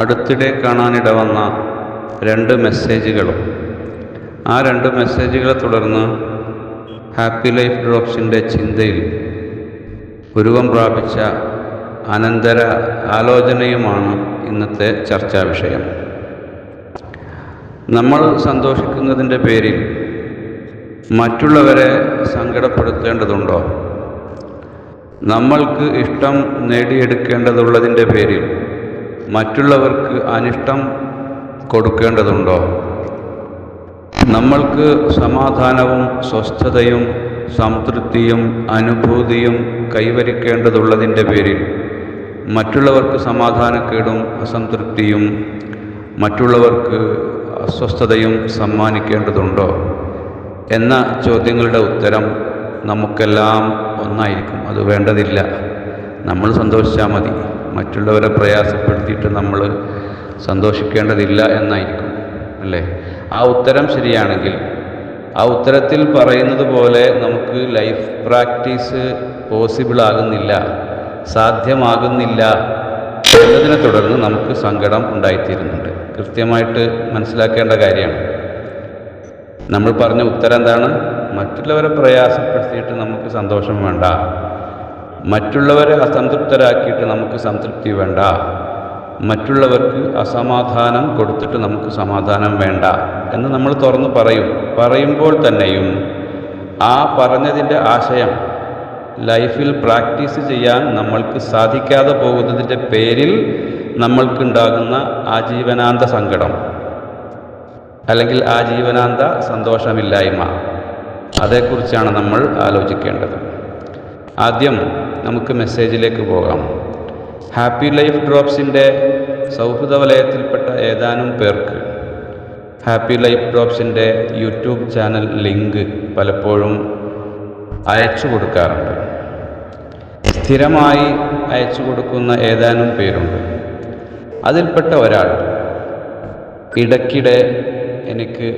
അടുത്തിടെ കാണാനിട വന്ന രണ്ട് മെസ്സേജുകളും. ആ രണ്ട് മെസ്സേജുകളെ തുടർന്ന് ഹാപ്പി ലൈഫ് ഡ്രോപ്സിന്റെ ചിന്തയിൽ ഉരുവം പ്രാപിച്ച അനന്തര ആലോചനയുമാണ് ഇന്നത്തെ ചർച്ചാ വിഷയം. നമ്മൾ സന്തോഷിക്കുന്നതിന്റെ പേരിൽ മറ്റുള്ളവരെ സങ്കടപ്പെടുത്തേണ്ടതുണ്ടോ? നമ്മൾക്ക് ഇഷ്ടം നേടിയെടുക്കേണ്ടതുള്ളതിന്റെ പേരിൽ മറ്റുള്ളവർക്ക് അനിഷ്ടം കൊടുക്കേണ്ടതുണ്ടോ? നമ്മൾക്ക് സമാധാനവും സ്വസ്ഥതയും സംതൃപ്തിയും അനുഭൂതിയും കൈവരിക്കേണ്ടതുള്ളതിന്റെ പേരിൽ മറ്റുള്ളവർക്ക് സമാധാനക്കേടും അസംതൃപ്തിയും മറ്റുള്ളവർക്ക് അസ്വസ്ഥതയും സമ്മാനിക്കേണ്ടതുണ്ടോ? എന്ന ചോദ്യങ്ങളുടെ ഉത്തരം നമുക്കെല്ലാം ഒന്നായിരിക്കും. അത് വേണ്ടതില്ല. നമ്മൾ സന്തോഷിച്ചാൽ മതി. മറ്റുള്ളവരെ പ്രയാസപ്പെടുത്തിയിട്ട് നമ്മൾ സന്തോഷിക്കേണ്ടതില്ല എന്നായിരിക്കും അല്ലേ? ആ ഉത്തരം ശരിയാണെങ്കിൽ ആ ഉത്തരത്തിൽ പറയുന്നത് പോലെ നമുക്ക് ലൈഫ് പ്രാക്ടീസ് പോസിബിൾ ആകുന്നില്ല സാധ്യമാകുന്നില്ല എന്നതിനെ തുടർന്ന് നമുക്ക് സങ്കടം ഉണ്ടായിത്തീരുന്നുണ്ട്. കൃത്യമായിട്ട് മനസ്സിലാക്കേണ്ട കാര്യമാണ്. നമ്മൾ പറഞ്ഞ ഉത്തരം എന്താണ്? മറ്റുള്ളവരെ പ്രയാസപ്പെടുത്തിയിട്ട് നമുക്ക് സന്തോഷം വേണ്ട. മറ്റുള്ളവരെ അസംതൃപ്തരാക്കിയിട്ട് നമുക്ക് സംതൃപ്തി വേണ്ട. മറ്റുള്ളവർക്ക് അസമാധാനം കൊടുത്തിട്ട് നമുക്ക് സമാധാനം വേണ്ട എന്ന് നമ്മൾ തുറന്ന് പറയും. പറയുമ്പോൾ തന്നെയും ആ പറഞ്ഞതിന്റെ ആശയം ലൈഫിൽ പ്രാക്ടീസ് ചെയ്യാൻ നമ്മൾക്ക് സാധിക്കാതെ പോകുന്നതിന്റെ പേരിൽ നമ്മൾക്കുണ്ടാകുന്ന ആജീവനാന്ത സങ്കടം അല്ലെങ്കിൽ ആജീവനാന്ത സന്തോഷമില്ലായ്മ. അതേക്കുറിച്ചാണ് നമ്മൾ ആലോചിക്കേണ്ടത്. ആദ്യം നമുക്ക് മെസ്സേജിലേക്ക് പോകാം. ഹാപ്പി ലൈഫ് ഡ്രോപ്സിന്റെ സൗഹൃദ വലയത്തിൽപ്പെട്ട ഏതാനും പേർക്ക് ഹാപ്പി ലൈഫ് ഡ്രോപ്സിന്റെ യൂട്യൂബ് ചാനൽ ലിങ്ക് പലപ്പോഴും അയച്ചു കൊടുക്കാറുണ്ട്. സ്ഥിരമായി അയച്ചു കൊടുക്കുന്ന ഏതാനും പേരുണ്ട്. അതിൽപ്പെട്ട ഒരാൾ ഇടയ്ക്കിടെ എനിക്ക്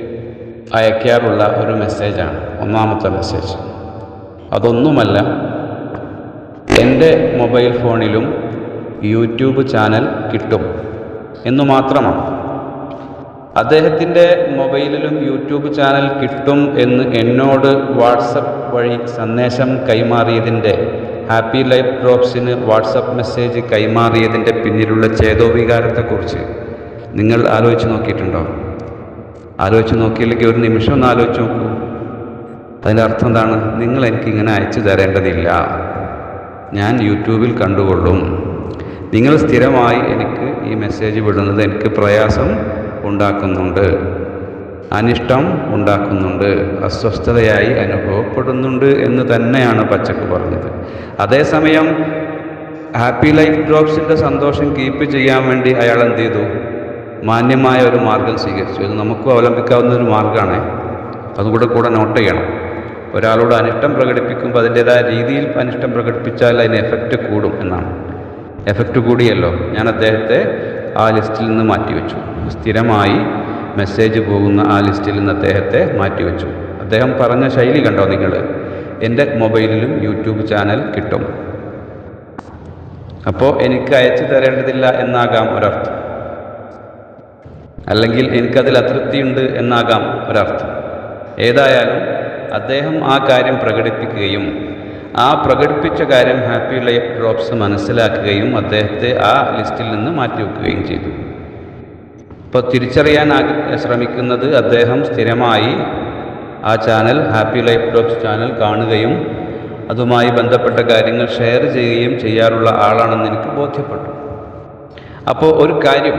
അയക്കാറുള്ള ഒരു മെസ്സേജാണ്. ഒന്നാമത്തെ മെസ്സേജ്. അതൊന്നുമല്ല എന്റെ മൊബൈൽ ഫോണിലും യൂട്യൂബ് ചാനൽ കിട്ടും എന്നു മാത്രമാണ്. അദ്ദേഹത്തിന്റെ മൊബൈലിലും യൂട്യൂബ് ചാനൽ കിട്ടും എന്ന് എന്നോട് വാട്സപ്പ് വഴി സന്ദേശം കൈമാറിയതിന്റെ ഹാപ്പി ലൈഫ് ഡ്രോപ്സിന് വാട്സപ്പ് മെസ്സേജ് കൈമാറിയതിന്റെ പിന്നിലുള്ള ചേതോവികാരത്തെക്കുറിച്ച് നിങ്ങൾ ആലോചിച്ച് നോക്കിയിട്ടുണ്ടോ? ആലോചിച്ച് നോക്കിയില്ലെങ്കിൽ ഒരു നിമിഷം ഒന്ന് ആലോചിച്ച് നോക്കൂ. അതിന്റെ അർത്ഥം എന്താണ്? നിങ്ങൾ എനിക്കിങ്ങനെ അയച്ചു തരേണ്ടതില്ല. ഞാൻ യൂട്യൂബിൽ കണ്ടുകൊള്ളും. നിങ്ങൾ സ്ഥിരമായി എനിക്ക് ഈ മെസ്സേജ് വിടുന്നത് എനിക്ക് പ്രയാസം ഉണ്ടാക്കുന്നുണ്ട്. അനിഷ്ടം ഉണ്ടാക്കുന്നുണ്ട്. അസ്വസ്ഥതയായി അനുഭവപ്പെടുന്നുണ്ട് എന്ന് തന്നെയാണ് പച്ചക്ക് പറഞ്ഞത്. അതേസമയം ഹാപ്പി ലൈഫ് ഡ്രോപ്സിന്റെ സന്തോഷം കീപ്പ് ചെയ്യാൻ വേണ്ടി അയാൾ എന്ത് ചെയ്തു? മാന്യമായ ഒരു മാർഗം സ്വീകരിച്ചു. ഇത് നമുക്ക് അവലംബിക്കാവുന്ന ഒരു മാർഗമാണ് അതുകൂടെ കൂടെ നോട്ട് ചെയ്യണം. ഒരാളോട് അനിഷ്ടം പ്രകടിപ്പിക്കുമ്പോൾ അതിന്റെതായ രീതിയിൽ അനിഷ്ടം പ്രകടിപ്പിച്ചാൽ അതിന് എഫക്റ്റ് കൂടും എന്നാണ്. എഫക്റ്റ് കൂടിയല്ലോ. ഞാൻ അദ്ദേഹത്തെ ആ ലിസ്റ്റിൽ നിന്ന് മാറ്റിവെച്ചു. സ്ഥിരമായി മെസ്സേജ് പോകുന്ന ആ ലിസ്റ്റിൽ നിന്ന് അദ്ദേഹത്തെ മാറ്റിവെച്ചു. അദ്ദേഹം പറഞ്ഞ ശൈലി കണ്ടോ നിങ്ങൾ? എന്റെ മൊബൈലിലും യൂട്യൂബ് ചാനൽ കിട്ടും. അപ്പോൾ എനിക്ക് അയച്ചു തരേണ്ടതില്ല എന്നാകാം ഒരർത്ഥം. അല്ലെങ്കിൽ എനിക്കതിൽ അതൃപ്തിയുണ്ട് എന്നാകാം ഒരർത്ഥം. ഏതായാലും അദ്ദേഹം ആ കാര്യം പ്രകടിപ്പിക്കുകയും ആ പ്രകടിപ്പിച്ച കാര്യം ഹാപ്പി ലൈഫ് ഡ്രോപ്സ് മനസ്സിലാക്കുകയും അദ്ദേഹത്തെ ആ ലിസ്റ്റിൽ നിന്ന് മാറ്റി മാറ്റിവെക്കുകയും ചെയ്തു. ഇപ്പോൾ തിരിച്ചറിയാൻ ശ്രമിക്കുന്നത് അദ്ദേഹം സ്ഥിരമായി ആ channel happy life drops channel കാണുകയും അതുമായി ബന്ധപ്പെട്ട കാര്യങ്ങൾ ഷെയർ ചെയ്യുകയും ചെയ്യാറുള്ള ആളാണെന്ന് എനിക്ക് ബോധ്യപ്പെട്ടു. അപ്പോൾ ഒരു കാര്യം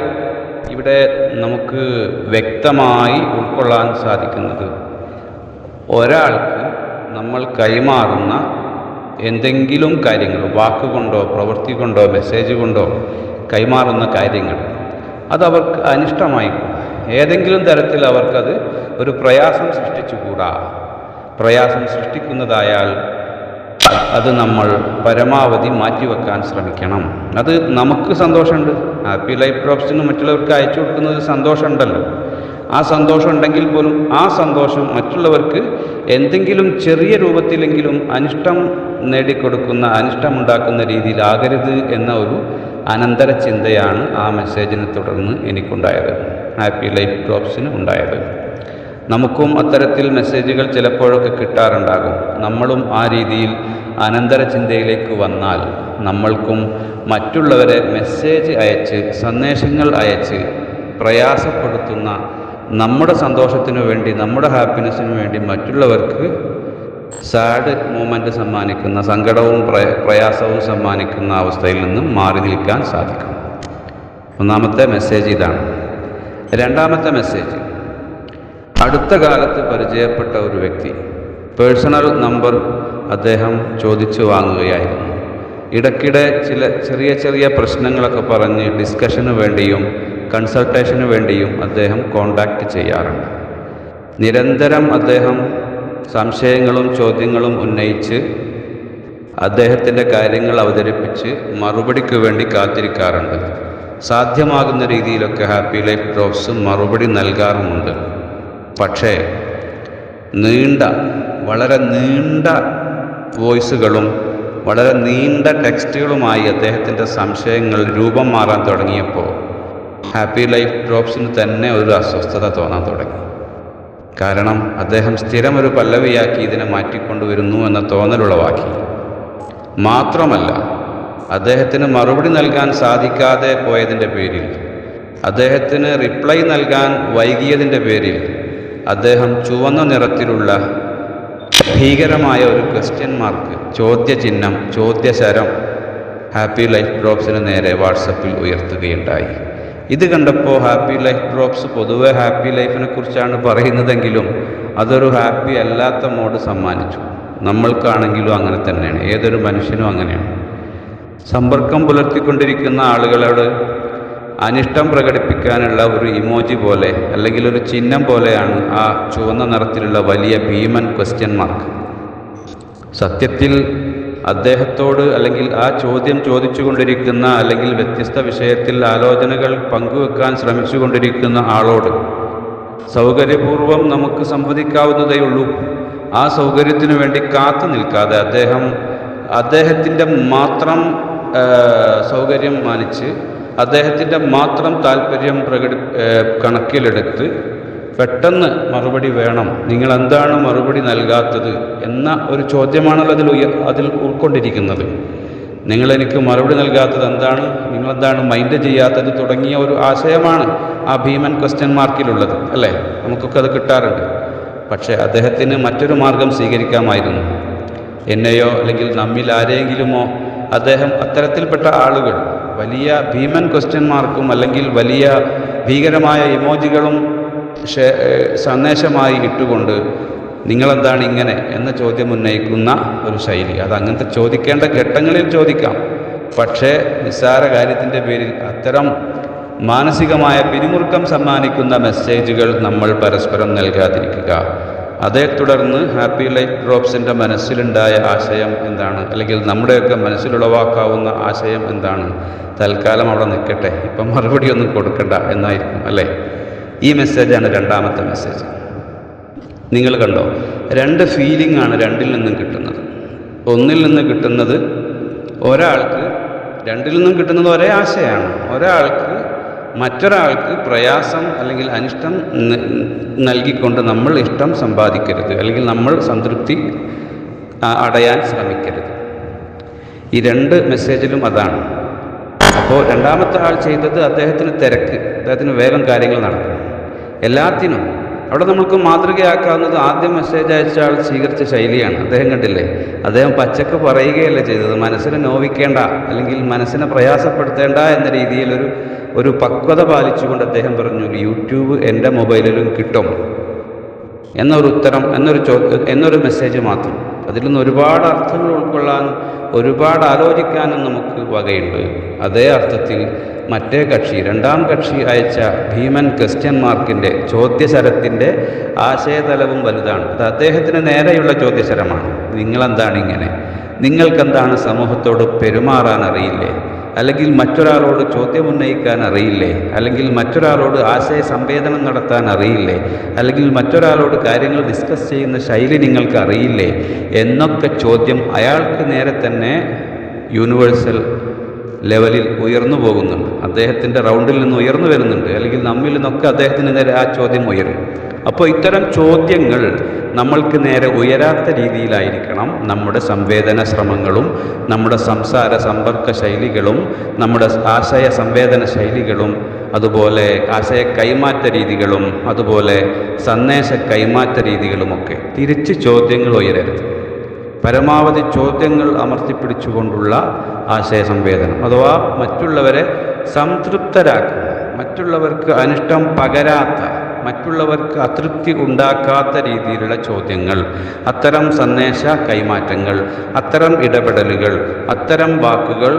ഇവിടെ നമുക്ക് വ്യക്തമായി ഉൾക്കൊള്ളാൻ സാധിക്കുന്നത് ഒരാൾക്ക് നമ്മൾ കൈമാറുന്ന എന്തെങ്കിലും കാര്യങ്ങൾ വാക്കുകൊണ്ടോ പ്രവൃത്തി കൊണ്ടോ മെസ്സേജ് കൊണ്ടോ കൈമാറുന്ന കാര്യങ്ങൾ അതവർക്ക് അനിഷ്ടമായി ഏതെങ്കിലും തരത്തിൽ അവർക്കത് ഒരു പ്രയാസം സൃഷ്ടിച്ചുകൂടാ പ്രയാസം സൃഷ്ടിക്കുന്നതായാൽ അത് നമ്മൾ പരമാവധി മാറ്റിവെക്കാൻ ശ്രമിക്കണം. അത് നമുക്ക് സന്തോഷമുണ്ട്. ഹാപ്പി ലൈഫ് ഡ്രോപ്സിന് മറ്റുള്ളവർക്ക് അയച്ചു കൊടുക്കുന്നത് സന്തോഷമുണ്ടല്ലോ. ആ സന്തോഷം ഉണ്ടെങ്കിൽ പോലും ആ സന്തോഷം മറ്റുള്ളവർക്ക് എന്തെങ്കിലും ചെറിയ രൂപത്തിലെങ്കിലും അനിഷ്ടം നേടിക്കൊടുക്കുന്ന അനിഷ്ടമുണ്ടാക്കുന്ന രീതിയിലാകരുത് എന്ന ഒരു അനന്തര ചിന്തയാണ് ആ മെസ്സേജിനെ തുടർന്ന് എനിക്കുണ്ടായത് ഹാപ്പി ലൈഫ് ഡ്രോപ്സിന് ഉണ്ടായത്. നമുക്കും അത്തരത്തിൽ മെസ്സേജുകൾ ചിലപ്പോഴൊക്കെ കിട്ടാറുണ്ടാകും. നമ്മളും ആ രീതിയിൽ അനന്തര ചിന്തയിലേക്ക് വന്നാൽ നമ്മൾക്കും മറ്റുള്ളവരെ മെസ്സേജ് അയച്ച് സന്ദേശങ്ങൾ അയച്ച് പ്രയാസപ്പെടുത്തുന്ന നമ്മുടെ സന്തോഷത്തിനു വേണ്ടി നമ്മുടെ ഹാപ്പിനെസ്സിനു വേണ്ടി മറ്റുള്ളവർക്ക് സാഡ് മൂമെന്റ് സമ്മാനിക്കുന്ന സങ്കടവും പ്രയാസവും സമ്മാനിക്കുന്ന അവസ്ഥയിൽ നിന്നും മാറി നിൽക്കാൻ സാധിക്കും. ഒന്നാമത്തെ മെസ്സേജ് ഇതാണ്. രണ്ടാമത്തെ മെസ്സേജ് അടുത്ത കാലത്ത് പരിചയപ്പെട്ട ഒരു വ്യക്തി. പേഴ്സണൽ നമ്പർ അദ്ദേഹം ചോദിച്ചു വാങ്ങുകയായിരുന്നു. ഇടയ്ക്കിടെ ചില ചെറിയ ചെറിയ പ്രശ്നങ്ങളൊക്കെ പറഞ്ഞ് ഡിസ്കഷന് വേണ്ടിയും കൺസൾട്ടേഷന് വേണ്ടിയും അദ്ദേഹം കോണ്ടാക്റ്റ് ചെയ്യാറുണ്ട്. നിരന്തരം അദ്ദേഹം സംശയങ്ങളും ചോദ്യങ്ങളും ഉന്നയിച്ച് അദ്ദേഹത്തിന്റെ കാര്യങ്ങൾ അവതരിപ്പിച്ച് മറുപടിക്ക് വേണ്ടി കാത്തിരിക്കാറുണ്ട്. സാധ്യമാകുന്ന രീതിയിലൊക്കെ ഹാപ്പി ലൈഫ് ഡ്രോപ്സ് മറുപടി നൽകാറുമുണ്ട്. പക്ഷേ നീണ്ട വളരെ നീണ്ട വോയിസുകളും വളരെ നീണ്ട ടെക്സ്റ്റുകളുമായി അദ്ദേഹത്തിന്റെ സംശയങ്ങൾ രൂപം മാറാൻ തുടങ്ങിയപ്പോൾ ഹാപ്പി ലൈഫ് ഡ്രോപ്സിന് തന്നെ ഒരു അസ്വസ്ഥത തോന്നാൻ തുടങ്ങി. കാരണം അദ്ദേഹം സ്ഥിരം ഒരു പല്ലവിയാക്കി ഇതിനെ മാറ്റിക്കൊണ്ടുവരുന്നു എന്ന തോന്നലുളവാക്കി മാത്രമല്ല അദ്ദേഹത്തിന് മറുപടി നൽകാൻ സാധിക്കാതെ പോയതിന്റെ പേരിൽ അദ്ദേഹത്തിന് റിപ്ലൈ നൽകാൻ വൈകിയതിന്റെ പേരിൽ അദ്ദേഹം ചുവന്ന നിറത്തിലുള്ള ഭീകരമായ ഒരു ക്വസ്റ്റ്യൻ മാർക്ക് ചോദ്യചിഹ്നം ചോദ്യശരം ഹാപ്പി ലൈഫ് ഡ്രോപ്സിന് നേരെ വാട്സപ്പിൽ ഉയർത്തുകയുണ്ടായി. ഇത് കണ്ടപ്പോൾ ഹാപ്പി ലൈഫ് ഡ്രോപ്സ് പൊതുവെ ഹാപ്പി ലൈഫിനെ കുറിച്ചാണ് പറയുന്നതെങ്കിലും അതൊരു ഹാപ്പി അല്ലാത്ത മോഡ് സമ്മാനിച്ചു. നമ്മൾക്കാണെങ്കിലും അങ്ങനെ തന്നെയാണ്. ഏതൊരു മനുഷ്യനും അങ്ങനെയാണ്. സമ്പർക്കം പുലർത്തിക്കൊണ്ടിരിക്കുന്ന ആളുകളോട് അനിഷ്ടം പ്രകടിപ്പിക്കാനുള്ള ഒരു ഇമോജി പോലെ അല്ലെങ്കിൽ ഒരു ചിഹ്നം പോലെയാണ് ആ ചുവന്ന നിറത്തിലുള്ള വലിയ ഭീമൻ ക്വസ്റ്റ്യൻ മാർക്ക് സത്യത്തിൽ അദ്ദേഹത്തോട് അല്ലെങ്കിൽ ആ ചോദ്യം ചോദിച്ചുകൊണ്ടിരിക്കുന്ന അല്ലെങ്കിൽ വ്യത്യസ്ത വിഷയത്തിൽ ആലോചനകൾ പങ്കുവെക്കാൻ ശ്രമിച്ചുകൊണ്ടിരിക്കുന്ന ആളോട് സൗകര്യപൂർവം നമുക്ക് സംവദിക്കാവുന്നതേ ഉള്ളൂ. ആ സൗകര്യത്തിനു വേണ്ടി കാത്തു നിൽക്കാതെ അദ്ദേഹം അദ്ദേഹത്തിന്റെ മാത്രം സൗകര്യം മാനിച്ച് അദ്ദേഹത്തിന്റെ മാത്രം താല്പര്യം പ്രകടി കണക്കിലെടുത്ത് പെട്ടെന്ന് മറുപടി വേണം. നിങ്ങൾ എന്താണ് മറുപടി നൽകാത്തത് എന്ന ഒരു ചോദ്യമാണല്ലോ അതിൽ ഉയ അതിൽ ഉൾക്കൊണ്ടിരിക്കുന്നത്. നിങ്ങളെനിക്ക് മറുപടി നൽകാത്തത് എന്താണ്? നിങ്ങളെന്താണ് മൈൻഡ് ചെയ്യാത്തത് തുടങ്ങിയ ഒരു ആശയമാണ് ആ ഭീമൻ ക്വസ്റ്റ്യൻ മാർക്കിലുള്ളത് അല്ലേ? നമുക്കൊക്കെ അത് കിട്ടാറുണ്ട്. പക്ഷേ അദ്ദേഹത്തിന് മറ്റൊരു മാർഗം സ്വീകരിക്കാമായിരുന്നു. എന്നെയോ അല്ലെങ്കിൽ നമ്മിൽ ആരെങ്കിലുമോ അദ്ദേഹം അത്തരത്തിൽപ്പെട്ട ആളുകൾ വലിയ ഭീമൻ ക്വസ്റ്റ്യൻ മാർക്കും അല്ലെങ്കിൽ വലിയ ഭീകരമായ ഇമോജികളും സന്ദേശമായി ഇട്ടുകൊണ്ട് നിങ്ങളെന്താണ് ഇങ്ങനെ എന്ന ചോദ്യം ഉന്നയിക്കുന്ന ഒരു ശൈലി. അത് അങ്ങനത്തെ ചോദിക്കേണ്ട ഘട്ടങ്ങളിൽ ചോദിക്കാം. പക്ഷേ നിസ്സാര കാര്യത്തിന്റെ പേരിൽ അത്തരം മാനസികമായ പിരിമുറുക്കം സമ്മാനിക്കുന്ന മെസ്സേജുകൾ നമ്മൾ പരസ്പരം നൽകാതിരിക്കുക. അതേ തുടർന്ന് ഹാപ്പി ലൈഫ് ഡ്രോപ്സിന്റെ മനസ്സിലുണ്ടായ ആശയം എന്താണ്? അല്ലെങ്കിൽ നമ്മുടെയൊക്കെ മനസ്സിലുളവാക്കാവുന്ന ആശയം എന്താണ്? തൽക്കാലം അവിടെ നിൽക്കട്ടെ. ഇപ്പം മറുപടി ഒന്നും കൊടുക്കണ്ട എന്നായിരിക്കും അല്ലേ? ഈ മെസ്സേജാണ് രണ്ടാമത്തെ മെസ്സേജ്. നിങ്ങൾ കണ്ടോ രണ്ട് ഫീലിംഗ് ആണ് രണ്ടിൽ നിന്നും കിട്ടുന്നത്. ഒന്നിൽ നിന്ന് കിട്ടുന്നത് ഒരാൾക്ക് രണ്ടിൽ നിന്നും കിട്ടുന്നത് ഒരേ ആശയമാണ് ഒരാൾക്ക് മറ്റൊരാൾക്ക് പ്രയാസം അല്ലെങ്കിൽ അനിഷ്ടം നൽകിക്കൊണ്ട് നമ്മൾ ഇഷ്ടം സമ്പാദിക്കരുത് അല്ലെങ്കിൽ നമ്മൾ സംതൃപ്തി അടയാൻ ശ്രമിക്കരുത്. ഈ രണ്ട് മെസ്സേജിലും അതാണ്. അപ്പോൾ രണ്ടാമത്തെ ആൾ ചെയ്തത് അദ്ദേഹത്തിന് തിരക്ക് അദ്ദേഹത്തിന് വേഗം കാര്യങ്ങൾ നടക്കും എല്ലാത്തിനും. അവിടെ നമുക്ക് മാതൃകയാക്കാവുന്നത് ആദ്യം മെസ്സേജ് അയച്ച ആൾ സ്വീകരിച്ച ശൈലിയാണ്. അദ്ദേഹം കണ്ടില്ലേ? അദ്ദേഹം പച്ചക്ക് പറയുകയല്ല ചെയ്തത്. മനസ്സിനെ നോവിക്കേണ്ട അല്ലെങ്കിൽ മനസ്സിനെ പ്രയാസപ്പെടുത്തേണ്ട എന്ന രീതിയിലൊരു ഒരു ഒരു പക്വത പാലിച്ചുകൊണ്ട് അദ്ദേഹം പറഞ്ഞു യൂട്യൂബ് എന്റെ മൊബൈലിലും കിട്ടും. എന്നൊരു ഉത്തരം എന്നൊരു ചോ എന്നൊരു മെസ്സേജ് മാത്രം. അതിൽ നിന്ന് ഒരുപാട് അർത്ഥങ്ങൾ ഉൾക്കൊള്ളാൻ ഒരുപാട് ആലോചിക്കാനും നമുക്ക് വകയുണ്ട്. അതേ അർത്ഥത്തിൽ മറ്റേ കക്ഷി രണ്ടാം കക്ഷി അയച്ച ഭീമൻ ക്വസ്റ്റ്യൻ മാർക്കിന്റെ ചോദ്യശരത്തിന്റെ ആശയതലവും വലുതാണ്. അത് അദ്ദേഹത്തിന് നേരെയുള്ള ചോദ്യശരമാണ്. നിങ്ങളെന്താണ് ഇങ്ങനെ നിങ്ങൾക്കെന്താണ് സമൂഹത്തോട് പെരുമാറാൻ അറിയില്ലേ അല്ലെങ്കിൽ മറ്റൊരാളോട് ചോദ്യം ഉന്നയിക്കാൻ അറിയില്ലേ അല്ലെങ്കിൽ മറ്റൊരാളോട് ആശയ സംവേദനം നടത്താൻ അറിയില്ലേ അല്ലെങ്കിൽ മറ്റൊരാളോട് കാര്യങ്ങൾ ഡിസ്കസ് ചെയ്യുന്ന ശൈലി നിങ്ങൾക്ക് അറിയില്ലേ എന്നൊക്കെ ചോദ്യം അയാൾക്ക് നേരെ തന്നെ യൂണിവേഴ്സൽ ലെവലിൽ ഉയർന്നു പോകുന്നുണ്ട്. അദ്ദേഹത്തിന്റെ റൗണ്ടിൽ നിന്ന് ഉയർന്നു വരുന്നുണ്ട്. അല്ലെങ്കിൽ നമ്മിൽ നിന്നൊക്കെ അദ്ദേഹത്തിന് നേരെ ആ ചോദ്യം ഉയരും. അപ്പോൾ ഇത്തരം ചോദ്യങ്ങൾ നമ്മൾക്ക് നേരെ ഉയരാത്ത രീതിയിലായിരിക്കണം. നമ്മുടെ സംവേദന ശ്രമങ്ങളും നമ്മുടെ സംസാര സമ്പർക്ക ശൈലികളും നമ്മുടെ ആശയ സംവേദന ശൈലികളും അതുപോലെ ആശയ കൈമാറ്റ രീതികളും അതുപോലെ സന്ദേശ കൈമാറ്റ രീതികളുമൊക്കെ തിരിച്ച് ചോദ്യങ്ങൾ ഉയരരുത്. പരമാവധി ചോദ്യങ്ങൾ അമർത്തിപ്പിടിച്ചുകൊണ്ടുള്ള ആശയ സംവേദനം അഥവാ മറ്റുള്ളവരെ സംതൃപ്തരാക്കുക. മറ്റുള്ളവർക്ക് അനിഷ്ടം പകരാത്ത മറ്റുള്ളവർക്ക് അതൃപ്തി ഉണ്ടാക്കാത്ത രീതിയിലുള്ള ചോദ്യങ്ങൾ. അത്തരം സന്ദേശ കൈമാറ്റങ്ങൾ അത്തരം ഇടപെടലുകൾ അത്തരം വാക്കുകൾ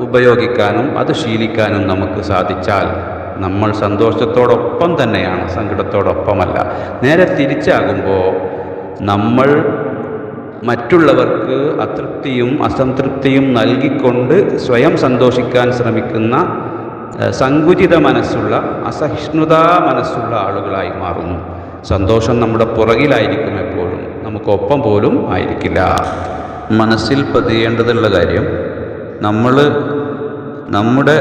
ഉപയോഗിക്കാനും അത് ശീലിക്കാനും നമുക്ക് സാധിച്ചാൽ നമ്മൾ സന്തോഷത്തോടൊപ്പം തന്നെയാണ് സങ്കടത്തോടൊപ്പമല്ല. നേരെ തിരിച്ചാകുമ്പോൾ നമ്മൾ മറ്റുള്ളവർക്ക് അതൃപ്തിയും അസംതൃപ്തിയും നൽകിക്കൊണ്ട് സ്വയം സന്തോഷിക്കാൻ ശ്രമിക്കുന്ന സങ്കുചിത മനസ്സുള്ള അസഹിഷ്ണുതാ മനസ്സുള്ള ആളുകളായി മാറുന്നു. സന്തോഷം നമ്മുടെ പുറകിലായിരിക്കും എപ്പോഴും. നമുക്കൊപ്പം പോലും ആയിരിക്കില്ല. മനസ്സിൽ പതിയേണ്ടതുള്ള കാര്യം നമ്മൾ നമ്മുടെ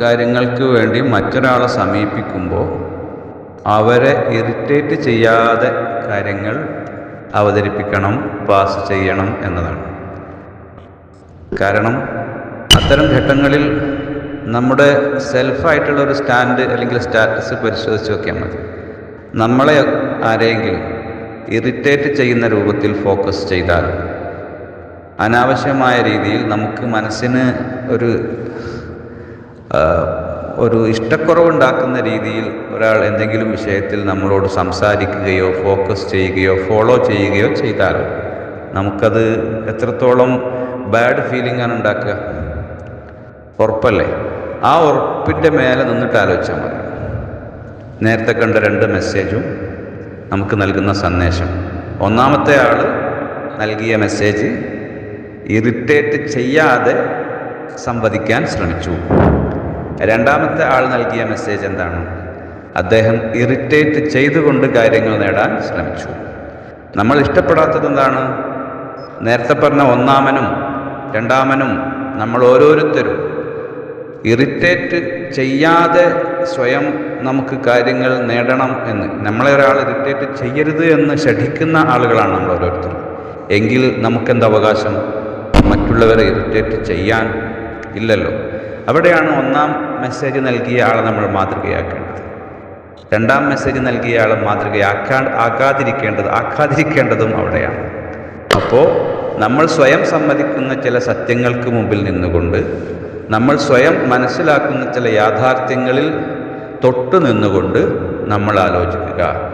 കാര്യങ്ങൾക്ക് വേണ്ടി മറ്റൊരാളെ സമീപിക്കുമ്പോൾ അവരെ ഇറിറ്റേറ്റ് ചെയ്യാതെ കാര്യങ്ങൾ അവതരിപ്പിക്കണം പാസ് ചെയ്യണം എന്നതാണ്. കാരണം അത്തരം ഘട്ടങ്ങളിൽ നമ്മുടെ സെൽഫായിട്ടുള്ള ഒരു സ്റ്റാൻഡ് അല്ലെങ്കിൽ സ്റ്റാറ്റസ് പരിശോധിച്ച് നോക്കിയാൽ മതി. നമ്മളെ ആരെങ്കിലും ഇറിറ്റേറ്റ് ചെയ്യുന്ന രൂപത്തിൽ ഫോക്കസ് ചെയ്താൽ അനാവശ്യമായ രീതിയിൽ നമുക്ക് മനസ്സിന് ഒരു ഒരു ഇഷ്ടക്കുറവുണ്ടാക്കുന്ന രീതിയിൽ ഒരാൾ എന്തെങ്കിലും വിഷയത്തിൽ നമ്മളോട് സംസാരിക്കുകയോ ഫോക്കസ് ചെയ്യുകയോ ഫോളോ ചെയ്യുകയോ ചെയ്താൽ നമുക്കത് എത്രത്തോളം ബാഡ് ഫീലിംഗ് ആണ് ഉണ്ടാക്കുക? ഉറപ്പല്ലേ? ആ ഉറപ്പിന്റെ മേലെ നിന്നിട്ട് ആലോചിച്ചാൽ മതി. നേരത്തെ കണ്ട രണ്ട് മെസ്സേജും നമുക്ക് നൽകുന്ന സന്ദേശം. ഒന്നാമത്തെ ആൾ നൽകിയ മെസ്സേജ് ഇറിറ്റേറ്റ് ചെയ്യാതെ സംവദിക്കാൻ ശ്രമിച്ചു. രണ്ടാമത്തെ ആൾ നൽകിയ മെസ്സേജ് എന്താണ്? അദ്ദേഹം ഇറിറ്റേറ്റ് ചെയ്തുകൊണ്ട് കാര്യങ്ങൾ നേടാൻ ശ്രമിച്ചു. നമ്മൾ ഇഷ്ടപ്പെടാത്തത് എന്താണ്? നേരത്തെ പറഞ്ഞ ഒന്നാമനും രണ്ടാമനും നമ്മൾ ഓരോരുത്തരും ഇറിറ്റേറ്റ് ചെയ്യാതെ സ്വയം നമുക്ക് കാര്യങ്ങൾ നേടണം എന്ന്. നമ്മളെ ഒരാൾ ഇറിറ്റേറ്റ് ചെയ്യരുത് എന്ന് ശഠിക്കുന്ന ആളുകളാണ് നമ്മൾ ഓരോരുത്തരും. എങ്കിൽ നമുക്കെന്ത് അവകാശം? മറ്റുള്ളവരെ ഇറിറ്റേറ്റ് ചെയ്യാൻ ഇല്ലല്ലോ. അവിടെയാണ് ഒന്നാം മെസ്സേജ് നൽകിയ ആളെ നമ്മൾ മാതൃകയാക്കേണ്ടത്. രണ്ടാം മെസ്സേജ് നൽകിയ ആളെ മാതൃകയാക്കാൻ ആക്കാതിരിക്കേണ്ടത് ആക്കാതിരിക്കേണ്ടതും അവിടെയാണ്. അപ്പോൾ നമ്മൾ സ്വയം സമ്മതിക്കുന്ന ചില സത്യങ്ങൾക്ക് മുമ്പിൽ നിന്നുകൊണ്ട് നമ്മൾ സ്വയം മനസ്സിലാക്കുന്ന ചില യാഥാർത്ഥ്യങ്ങളിൽ തൊട്ടു നിന്നുകൊണ്ട് നമ്മൾ ആലോചിക്കുക.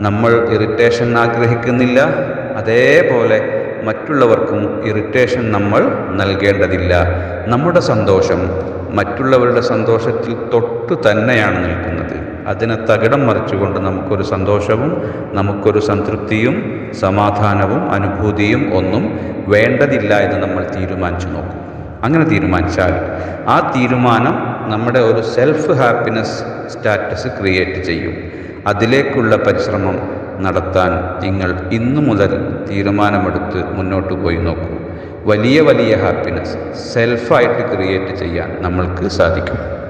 നമ്മൾ ഇറിറ്റേഷൻ ആഗ്രഹിക്കുന്നില്ല. അതേപോലെ മറ്റുള്ളവർക്കും ഇറിറ്റേഷൻ നമ്മൾ നൽകേണ്ടതില്ല. നമ്മുടെ സന്തോഷം മറ്റുള്ളവരുടെ സന്തോഷത്തിൽ തൊട്ട് തന്നെയാണ് നിൽക്കുന്നത്. അതിനെ തകിടം മറിച്ചുകൊണ്ട് നമുക്കൊരു സന്തോഷവും നമുക്കൊരു സംതൃപ്തിയും സമാധാനവും അനുഭൂതിയും ഒന്നും വേണ്ടതില്ല എന്ന് നമ്മൾ തീരുമാനിച്ചു നോക്കും. അങ്ങനെ തീരുമാനിച്ചാൽ ആ തീരുമാനം നമ്മുടെ ഒരു സെൽഫ് ഹാപ്പിനെസ് സ്റ്റാറ്റസ് ക്രിയേറ്റ് ചെയ്യും. അതിലേക്കുള്ള പരിശ്രമം നടത്താൻ നിങ്ങൾ ഇന്നു മുതൽ തീരുമാനമെടുത്ത് മുന്നോട്ട് പോയി നോക്കൂ. വലിയ വലിയ ഹാപ്പിനെസ് സെൽഫായിട്ട് ക്രിയേറ്റ് ചെയ്യാൻ നമ്മൾക്ക് സാധിക്കും.